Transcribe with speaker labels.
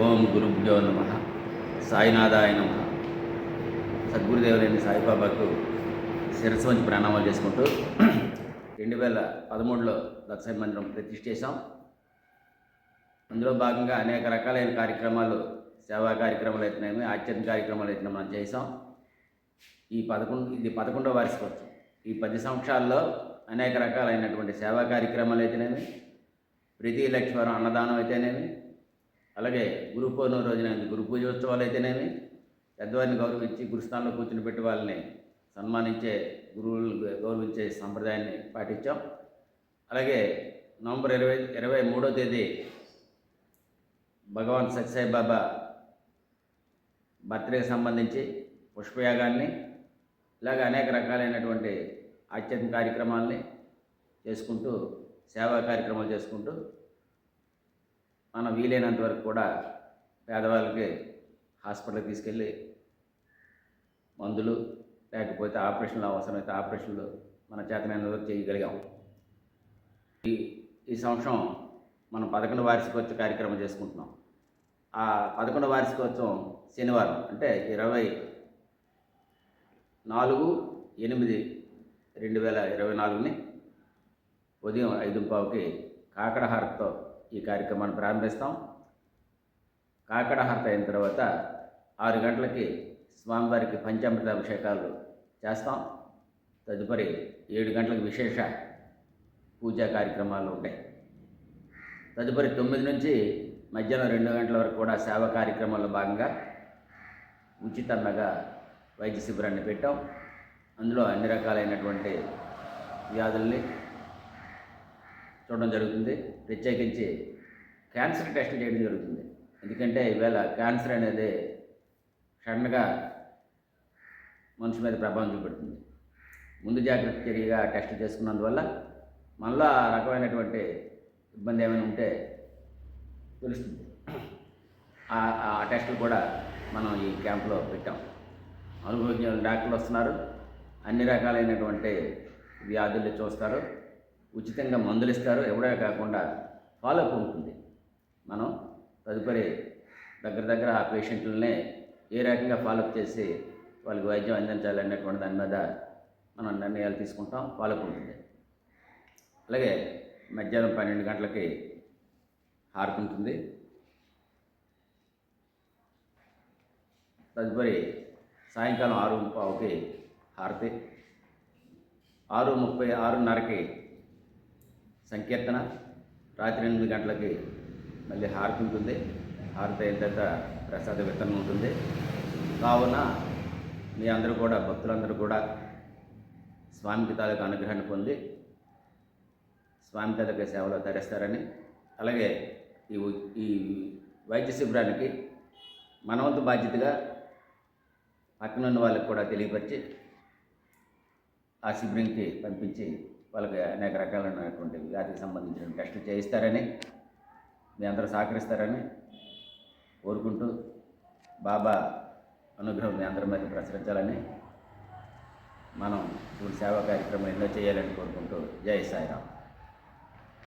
Speaker 1: ఓం గురుభ్యో నమ. సాయినాథాయ నమ. సద్గురుదేవులైన సాయిబాబాకు శిరస్సు వంచి ప్రణామాలు చేసుకుంటూ రెండు వేల పదమూడులో దక్షిణ మందిరం ప్రతిష్ఠ చేశాం. అందులో భాగంగా అనేక రకాలైన కార్యక్రమాలు సేవా కార్యక్రమాలు అయితేనేమి ఆధ్యాత్మిక కార్యక్రమాలు అయితే మనం చేసాం ఈ పదకొండు ఇది పదకొండవ వార్షికోత్సవం. ఈ పది సంవత్సరాల్లో అనేక రకాలైనటువంటి సేవా కార్యక్రమాలు అయితేనేమి లక్ష లక్ష్మీవారం అన్నదానం అయితేనేమి అలాగే గురు పౌర్ణమి రోజున గురు పూజోత్సవాలు అయితేనేమి పెద్దవారిని గౌరవించి గురుస్థానంలో కూర్చుని పెట్టి వాళ్ళని సన్మానించే గురువులు గౌరవించే సంప్రదాయాన్ని పాటించాం. అలాగే నవంబర్ ఇరవై ఇరవై మూడో తేదీ భగవాన్ సత్యసాయి బాబా బర్త్డేకి సంబంధించి పుష్పయాగాన్ని ఇలాగ అనేక రకాలైనటువంటి ఆధ్యాత్మిక కార్యక్రమాల్ని చేసుకుంటూ సేవా కార్యక్రమాలు చేసుకుంటూ మనం వీలైనంత వరకు కూడా పేదవాళ్ళకి హాస్పిటల్కి తీసుకెళ్ళి మందులు లేకపోతే ఆపరేషన్లు అవసరమైతే ఆపరేషన్లు మన చేతనైన వరకు చేయగలిగాం. ఈ ఈ సంవత్సరం మనం పదకొండు వార్షికోత్సవ కార్యక్రమం చేసుకుంటున్నాం. ఆ పదకొండు వార్షికోత్సవం శనివారం అంటే ఇరవై నాలుగు ఎనిమిది రెండు వేల ఇరవై నాలుగుని ఉదయం ఐదు పావుకి కాకడహారతో ఈ కార్యక్రమాన్ని ప్రారంభిస్తాం. కాకడహారత అయిన తర్వాత ఆరు గంటలకి స్వామివారికి పంచామృత అభిషేకాలు చేస్తాం. తదుపరి ఏడు గంటలకు విశేష పూజా కార్యక్రమాలు ఉంటాయి. తదుపరి తొమ్మిది నుంచి మధ్యాహ్నం రెండు గంటల వరకు కూడా సేవ కార్యక్రమాల్లో భాగంగా ఉచితంగా వైద్య శిబిరాన్ని పెట్టాం. అందులో అన్ని రకాలైనటువంటి వ్యాధుల్ని చూడడం జరుగుతుంది. ప్రత్యేకించి క్యాన్సర్ టెస్ట్ చేయడం జరుగుతుంది. ఎందుకంటే ఈవేళ క్యాన్సర్ అనేది సడన్గా మనిషి మీద ప్రభావం చూపెడుతుంది. ముందు జాగ్రత్త చర్యగా టెస్ట్ చేసుకున్నందువల్ల మళ్ళా ఆ రకమైనటువంటి ఇబ్బంది ఏమైనా ఉంటే తెలుస్తుంది. ఆ ఆ టెస్టులు కూడా మనం ఈ క్యాంప్లో పెట్టాం. అనుభవజ్ఞులు డాక్టర్లు వస్తున్నారు. అన్ని రకాలైనటువంటి వ్యాధులు చూస్తారు. ఉచితంగా మందులు ఇస్తారు ఎవడే కాకుండా ఫాలోఅప్ ఉంటుంది. మనం తదుపరి దగ్గర దగ్గర ఆ పేషెంట్లనే ఏ రకంగా ఫాలోఅప్ చేసి వాళ్ళకి వైద్యం అందించాలి అన్నటువంటి దాని మీద మనం నిర్ణయాలు తీసుకుంటాం. ఫాలోఅప్ ఉంటుంది. అలాగే మధ్యాహ్నం పన్నెండు గంటలకి హారతి ఉంటుంది. తదుపరి సాయంకాలం ఆరు పావుకి హారతి ఆరు ముప్పై ఆరున్నరకి సంకీర్తన. రాత్రి ఎనిమిది గంటలకి మళ్ళీ హారతి ఉంటుంది. హారతి అయిన తర్వాత ప్రసాద వితరణ ఉంటుంది. కావున మీ అందరూ కూడా భక్తులందరూ కూడా స్వామికి తాలూకు అనుగ్రహాన్ని పొంది స్వామి తాలూకు సేవలో తరిస్తారని అలాగే ఈ ఈ వైద్య శిబిరానికి మనవంతు బాధ్యతగా పక్కనున్న వాళ్ళకి కూడా తెలియపరిచి ఆ శిబిరంకి పంపించి వాళ్ళకి అనేక రకాలైనటువంటి వ్యాధికి సంబంధించిన టెస్టులు చేయిస్తారని మీ అందరూ సహకరిస్తారని కోరుకుంటూ బాబా అనుగ్రహం మీ అందరి మీద ప్రసరించాలని మనం ఇప్పుడు సేవా కార్యక్రమం ఎన్నో చేయాలని కోరుకుంటూ జై సాయిరామ్.